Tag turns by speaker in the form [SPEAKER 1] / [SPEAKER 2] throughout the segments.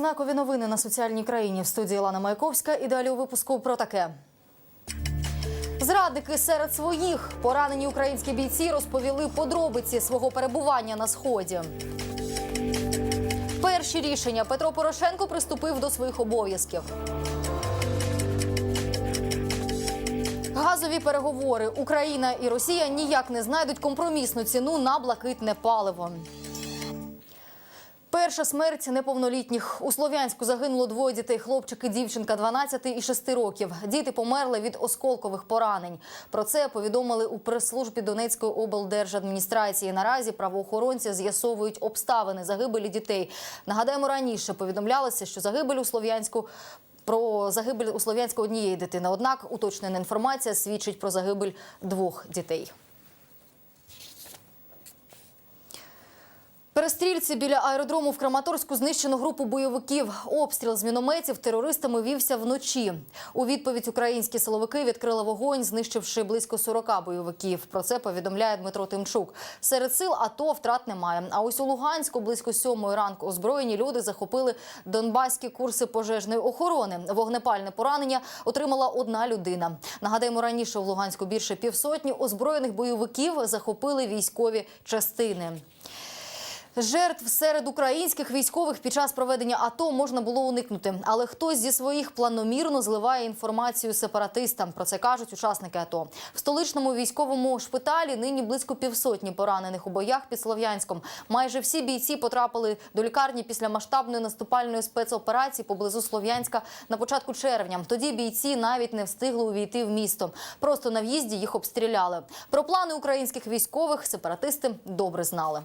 [SPEAKER 1] Знакові новини на соціальній країні в студії Лана Маяковська. І далі у випуску про таке. Зрадники серед своїх поранені українські бійці розповіли подробиці свого перебування на сході. Перші рішення Петро Порошенко приступив до своїх обов'язків. Газові переговори Україна і Росія ніяк не знайдуть компромісну ціну на блакитне паливо. Перша смерть неповнолітніх у Слов'янську загинуло двоє дітей: хлопчик і дівчинка 12 і 6 років. Діти померли від осколкових поранень. Про це повідомили у прес-службі Донецької облдержадміністрації. Наразі правоохоронці з'ясовують обставини загибелі дітей. Нагадаємо, раніше повідомлялося, що загибель у Слов'янську. Про загибель у Слов'янську однієї дитини. Однак уточнена інформація свідчить про загибель двох дітей. Перестрільці біля аеродрому в Краматорську знищено групу бойовиків. Обстріл з мінометів терористами вівся вночі. У відповідь українські силовики відкрили вогонь, знищивши близько 40 бойовиків. Про це повідомляє Дмитро Тимчук. Серед сил АТО втрат немає. А ось у Луганську близько сьомої ранку озброєні люди захопили донбаські курси пожежної охорони. Вогнепальне поранення отримала одна людина. Нагадаємо, раніше в Луганську більше півсотні озброєних бойовиків захопили військові частини. Жертв серед українських військових під час проведення АТО можна було уникнути, але хтось зі своїх планомірно зливає інформацію сепаратистам. Про це кажуть учасники АТО. В столичному військовому шпиталі нині близько півсотні поранених у боях під Слов'янськом. Майже всі бійці потрапили до лікарні після масштабної наступальної спецоперації поблизу Слов'янська на початку червня. Тоді бійці навіть не встигли увійти в місто. Просто на в'їзді їх обстріляли. Про плани українських військових сепаратисти добре знали.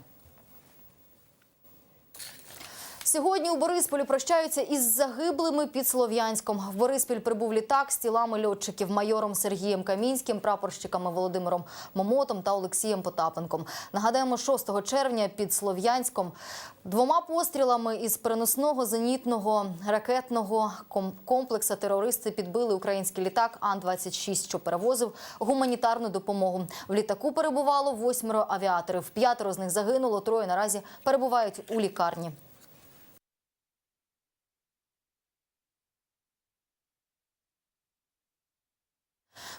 [SPEAKER 1] Сьогодні у Борисполі прощаються із загиблими під Слов'янськом. В Бориспіль прибув літак з тілами льотчиків майором Сергієм Камінським, прапорщиками Володимиром Момотом та Олексієм Потапенком. Нагадаємо, 6 червня під Слов'янськом двома пострілами із переносного зенітного ракетного ком- комплексу терористи підбили український літак Ан-26, що перевозив гуманітарну допомогу. В літаку перебувало восьмеро авіаторів. П'ятеро з них загинуло, троє наразі перебувають у лікарні.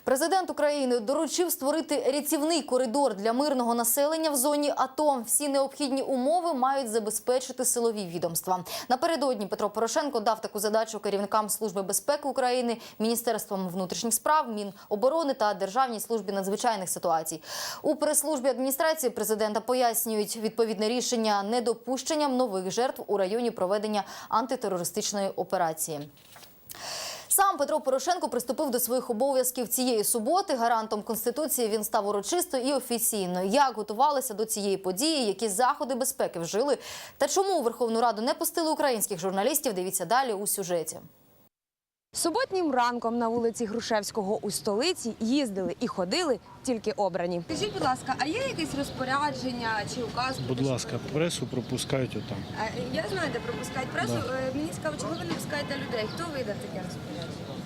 [SPEAKER 1] Президент України доручив створити рятівний коридор для мирного населення в зоні АТО. Всі необхідні умови мають забезпечити силові відомства. Напередодні Петро Порошенко дав таку задачу керівникам Служби безпеки України, Міністерством внутрішніх справ, Міноборони та Державній службі надзвичайних ситуацій. У прес-службі адміністрації президента пояснюють відповідне рішення недопущенням нових жертв у районі проведення антитерористичної операції. Сам Петро Порошенко приступив до своїх обов'язків цієї суботи. Гарантом конституції він став урочисто і офіційно. Як готувалися до цієї події, які заходи безпеки вжили, та чому у Верховну Раду не пустили українських журналістів? Дивіться далі у сюжеті.
[SPEAKER 2] Суботнім ранком на вулиці Грушевського у столиці їздили і ходили тільки обрані.
[SPEAKER 3] Скажіть, будь ласка, а є якесь розпорядження чи указ?
[SPEAKER 4] Будь ласка, пресу пропускають отам.
[SPEAKER 3] А, Я знаю, де пропускають пресу. Да. Мені цікаво, чого ви не пускаєте людей? Хто видав таке розпорядження?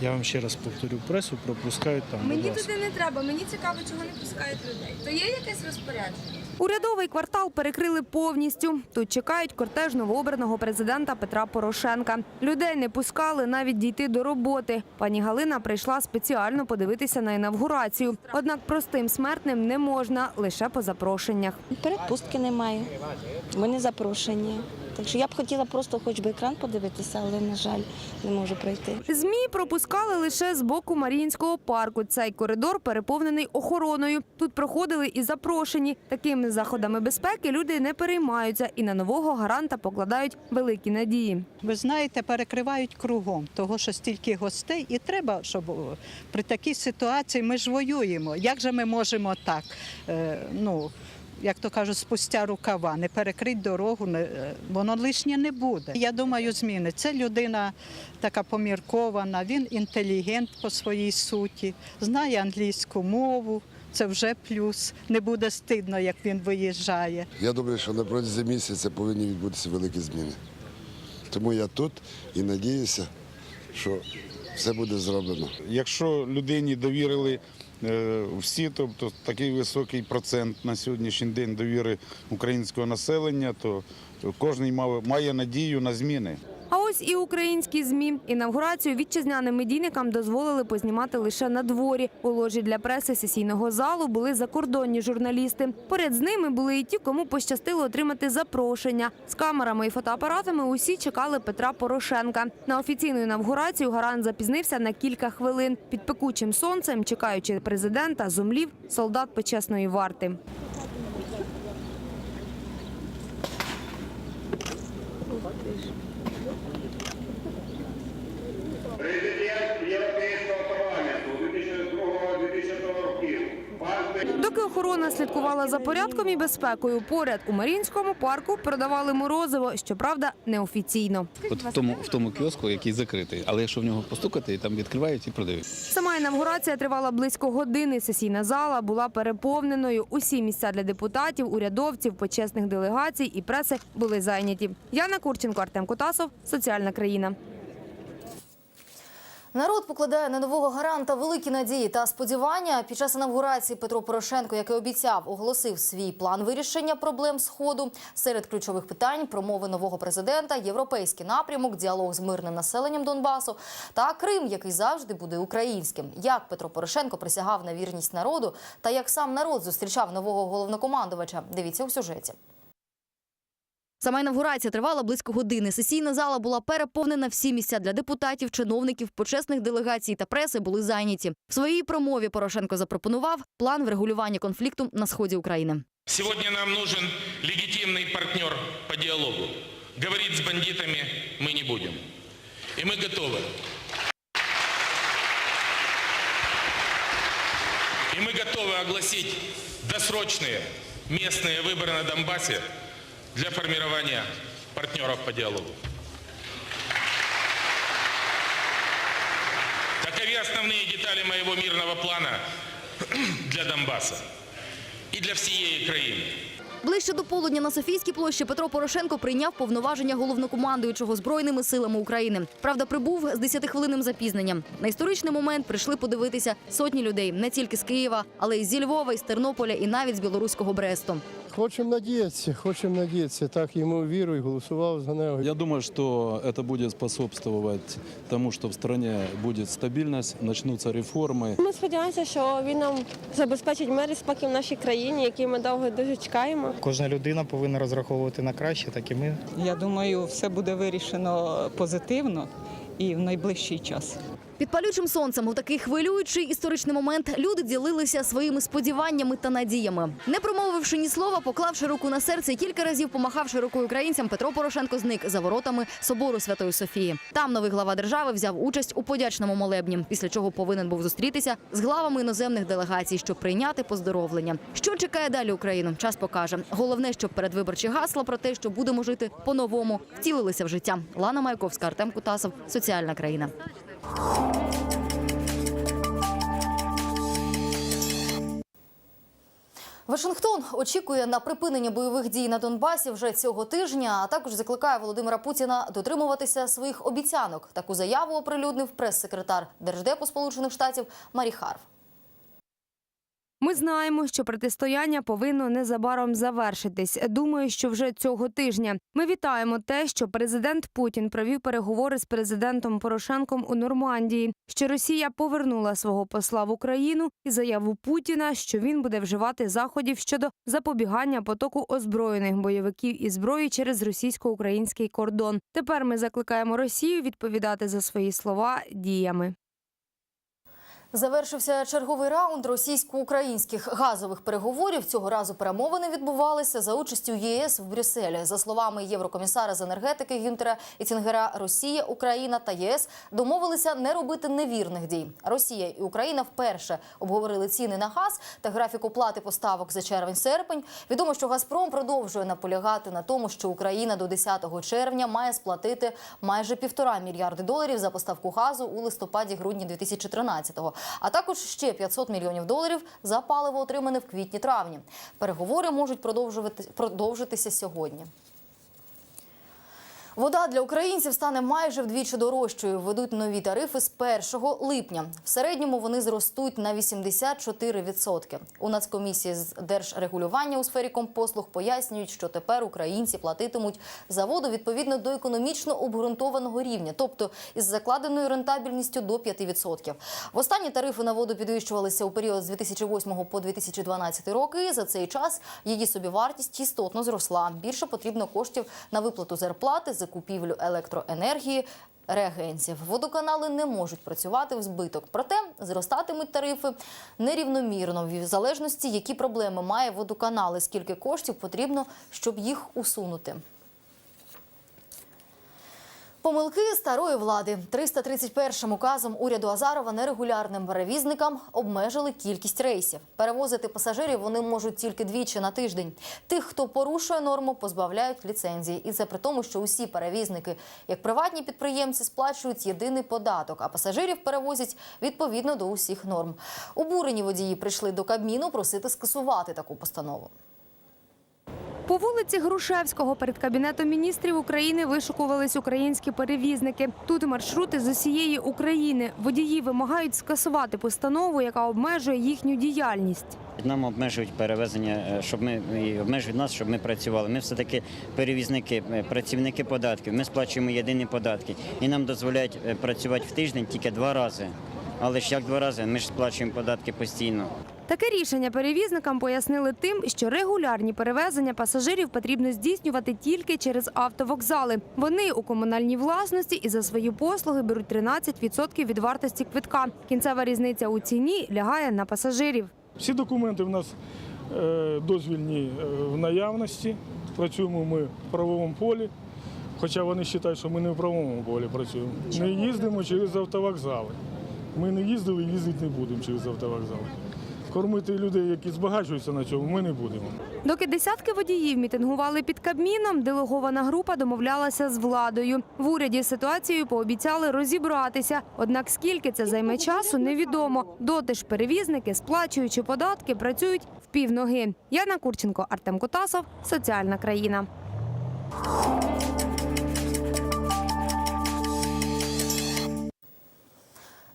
[SPEAKER 4] Я вам ще раз повторю, пресу пропускають там.
[SPEAKER 3] Мені туди не треба. Мені цікаво, чого не пускають людей. То є якесь розпорядження?
[SPEAKER 2] Урядовий квартал перекрили повністю. Тут чекають кортеж новообраного президента Петра Порошенка. Людей не пускали навіть дійти до роботи. Пані Галина прийшла спеціально подивитися на інавгурацію. Однак простим смертним не можна лише по запрошеннях.
[SPEAKER 5] Перепустки немає. Ми не запрошені. Так що я б хотіла просто хоч би екран подивитися, але, на жаль, не можу пройти.
[SPEAKER 2] ЗМІ пропускали лише з боку Маріїнського парку. Цей коридор переповнений охороною. Тут проходили і запрошені. Такими заходами безпеки люди не переймаються і на нового гаранта покладають великі надії.
[SPEAKER 6] Ви знаєте, перекривають кругом, того що стільки гостей, і треба, щоб при такій ситуації ми ж воюємо. Як же ми можемо так? е, ну, як то кажуть, спустя рукава, не перекрити дорогу, не, е, воно лишнє не буде. Я думаю, зміни. Це людина така поміркована, він інтелігент по своїй суті, знає англійську мову. Це вже плюс. Не буде стидно, як він виїжджає.
[SPEAKER 7] Я думаю, що на протязі місяця повинні відбутися великі зміни. Тому я тут і надіюся, що все буде зроблено.
[SPEAKER 8] Якщо людині довірили всі, тобто такий високий процент на сьогоднішній день довіри українського населення, то кожен має надію на зміни.
[SPEAKER 2] Ось і українські змі інавгурацію вітчизняним медійникам дозволили познімати лише на дворі. У ложі для преси сесійного залу були закордонні журналісти. Поряд з ними були і ті, кому пощастило отримати запрошення. З камерами і фотоапаратами усі чекали Петра Порошенка. На офіційну інавгурацію гарант запізнився на кілька хвилин. Під пекучим сонцем, чекаючи президента, зумлів солдат почесної варти.
[SPEAKER 9] Президент Thank you.
[SPEAKER 2] Доки охорона слідкувала за порядком і безпекою, поряд у Маріїнському парку продавали морозиво, щоправда, неофіційно.
[SPEAKER 10] От в тому, в тому кіоску, який закритий, але якщо в нього постукати, там відкривають і продають.
[SPEAKER 2] Сама інавгурація тривала близько години. Сесійна зала була переповненою. Усі місця для депутатів, урядовців, почесних делегацій і преси були зайняті. Яна Курченко, Артем Кутасов, Соціальна країна.
[SPEAKER 1] Народ покладає на нового гаранта великі надії та сподівання. Під час інавгурації Петро Порошенко, як і обіцяв, оголосив свій план вирішення проблем сходу. Серед ключових питань промови нового президента, європейський напрямок, діалог з мирним населенням Донбасу та Крим, який завжди буде українським. Як Петро Порошенко присягав на вірність народу, та як сам народ зустрічав нового головнокомандувача. Дивіться у сюжеті. Сама інавгурація тривала близько години. Сесійна зала була переповнена. Всі місця для депутатів, чиновників, почесних делегацій та преси були зайняті. В своїй промові Порошенко запропонував план врегулювання конфлікту на сході України.
[SPEAKER 11] Сегодня нам нужен легитимный партнер по диалогу. Говорить с бандитами мы не будем. И мы готовы. И мы готовы огласить досрочные местные выборы на Донбассе для формирования партнеров по диалогу. Таковы основные детали моего мирного плана для Донбасса и для всей Украины.
[SPEAKER 1] Ближче до полудня на Софійській площі Петро Порошенко прийняв повноваження головнокомандуючого збройними силами України. Правда, прибув з 10-хвилинним запізненням. На історичний момент прийшли подивитися сотні людей не тільки з Києва, але й зі Львова, і з Тернополя, і навіть з білоруського Бресту.
[SPEAKER 12] Хочемо надіятися, хочемо надіятися. Так йому віру і голосував за нього.
[SPEAKER 13] Я думаю, что это будет способствовать тому, что в стране будет стабильность, начнутся реформы.
[SPEAKER 5] Ми сподіваємося, що він нам забезпечить мир і спокій в нашій країні, який ми довго дуже чекаємо.
[SPEAKER 4] Кожна людина повинна розраховувати на краще, так і ми.
[SPEAKER 6] Я думаю, все буде вирішено позитивно і в найближчий час.
[SPEAKER 1] Під палючим сонцем у такий хвилюючий історичний момент люди ділилися своїми сподіваннями та надіями. Не промовивши ні слова, поклавши руку на серце кілька разів помахавши рукою українцям, Петро Порошенко зник за воротами собору Святої Софії. Там новий глава держави взяв участь у подячному молебні, після чого повинен був зустрітися з главами іноземних делегацій, щоб прийняти поздоровлення. Що чекає далі Україну? Час покаже. Головне, щоб передвиборчі гасла про те, що будемо жити по-новому, втілилися в життя. Лана Маяковська, Артем Кутасов, соціальна країна. Вашингтон очікує на припинення бойових дій на Донбасі вже цього тижня, а також закликає Володимира Путіна дотримуватися своїх обіцянок. Таку заяву оприлюднив прес-секретар Держдепу Сполучених Штатів Марі Харв.
[SPEAKER 2] Ми знаємо, що протистояння повинно незабаром завершитись. Думаю, що вже цього тижня. Ми вітаємо те, що президент Путін провів переговори з президентом Порошенком у Нормандії, що Росія повернула свого посла в Україну і заяву Путіна, що він буде вживати заходів щодо запобігання потоку озброєних бойовиків і зброї через російсько-український кордон. Тепер ми закликаємо Росію відповідати за свої слова діями.
[SPEAKER 1] Завершився черговий раунд російсько-українських газових переговорів. Цього разу перемовини відбувалися за участю ЄС в Брюсселі. За словами єврокомісара з енергетики Гюнтера Іцінгера, Росія, Україна та ЄС домовилися не робити невірних дій. Росія і Україна вперше обговорили ціни на газ та графік оплати поставок за червень-серпень. Відомо, що Газпром продовжує наполягати на тому, що Україна до 10 червня має сплатити майже півтора мільярди доларів за поставку газу у листопаді-грудні 2013-го, а також ще 500 мільйонів доларів за паливо, отримане в квітні-травні. Переговори можуть продовжувати продовжитися сьогодні. Вода для українців стане майже вдвічі дорожчою. Введуть нові тарифи з 1 липня. В середньому вони зростуть на 84%. У Нацкомісії з держрегулювання у сфері компослуг пояснюють, що тепер українці платитимуть за воду відповідно до економічно обґрунтованого рівня, тобто із закладеною рентабельністю до 5%. Востаннє тарифи на воду підвищувалися у період з 2008 по 2012 роки. За цей час її собівартість істотно зросла. Більше потрібно коштів на виплату зарплати, закупівлю електроенергії. Реагенців водоканали не можуть працювати в збиток, проте зростатимуть тарифи нерівномірно в залежності, які проблеми має водоканали, скільки коштів потрібно, щоб їх усунути. Помилки старої влади 331 указом уряду Азарова нерегулярним перевізникам обмежили кількість рейсів. Перевозити пасажирів вони можуть тільки двічі на тиждень. Тих, хто порушує норму, позбавляють ліцензії. І це при тому, що усі перевізники, як приватні підприємці, сплачують єдиний податок, а пасажирів перевозять відповідно до усіх норм. Обурені водії прийшли до Кабміну просити скасувати таку постанову.
[SPEAKER 2] По вулиці Грушевського перед кабінетом міністрів України вишукувались українські перевізники. Тут маршрути з усієї України. Водії вимагають скасувати постанову, яка обмежує їхню діяльність.
[SPEAKER 14] Нам обмежують перевезення, е, щоб ми обмежують нас, щоб ми працювали. Ми все таки перевізники, е, працівники податків. Ми сплачуємо єдині податки, і нам дозволяють е, працювати в тиждень тільки два рази. Але ж як два рази? Ми ж сплачуємо податки постійно.
[SPEAKER 2] Таке рішення перевізникам пояснили тим, що регулярні перевезення пасажирів потрібно здійснювати тільки через автовокзали. Вони у комунальній власності і за свої послуги беруть 13% від вартості квитка. Кінцева різниця у ціні лягає на пасажирів.
[SPEAKER 4] Всі документи в нас е, дозвільні е, в наявності. Працюємо ми в правовому полі. Хоча вони вважають, що ми не в правовому полі працюємо. Не їздимо через автовокзали. Ми не їздили їздити не будемо через автовокзали. Кормити людей, які збагачуються на цьому, ми не будемо.
[SPEAKER 2] Доки десятки водіїв мітингували під Кабміном, делегована група домовлялася з владою. В уряді ситуацією пообіцяли розібратися. Однак скільки це займе часу, невідомо. Доти ж перевізники, сплачуючи податки, працюють в півноги. Яна Курченко, Артем Котасов, Соціальна країна.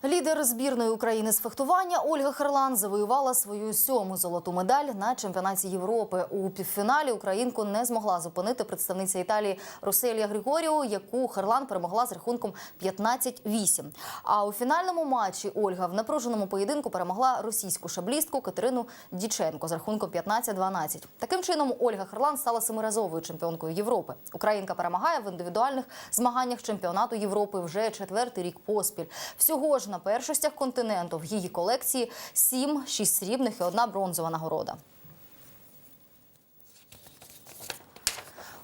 [SPEAKER 1] Лідер збірної України з фехтування Ольга Харлан завоювала свою сьому золоту медаль на чемпіонаті Європи. У півфіналі українку не змогла зупинити представниця Італії Роселія Григоріо, яку Харлан перемогла з рахунком 15-8. А у фінальному матчі Ольга в напруженому поєдинку перемогла російську шаблістку Катерину Діченко з рахунком 15-12. Таким чином Ольга Харлан стала семиразовою чемпіонкою Європи. Українка перемагає в індивідуальних змаганнях чемпіонату Європи вже четвертий рік поспіль. Всього ж на першостях континенту в її колекції сім, шість срібних і одна бронзова нагорода.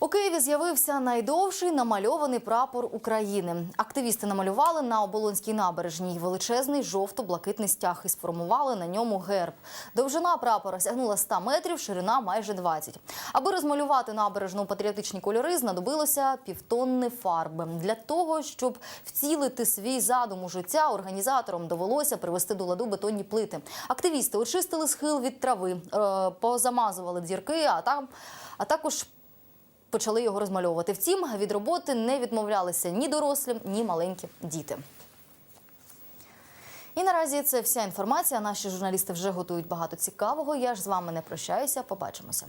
[SPEAKER 1] У Києві з'явився найдовший намальований прапор України. Активісти намалювали на оболонській набережній величезний жовто-блакитний стяг і сформували на ньому герб. Довжина прапора сягнула 100 метрів, ширина майже 20. Аби розмалювати набережну патріотичні кольори, знадобилося півтонни фарби. Для того, щоб вцілити свій задум у життя, організаторам довелося привести до ладу бетонні плити. Активісти очистили схил від трави, е, позамазували дірки, а там а також почали його розмальовувати. Втім, від роботи не відмовлялися ні дорослі, ні маленькі діти. І наразі це вся інформація. Наші журналісти вже готують багато цікавого. Я ж з вами не прощаюся. Побачимося.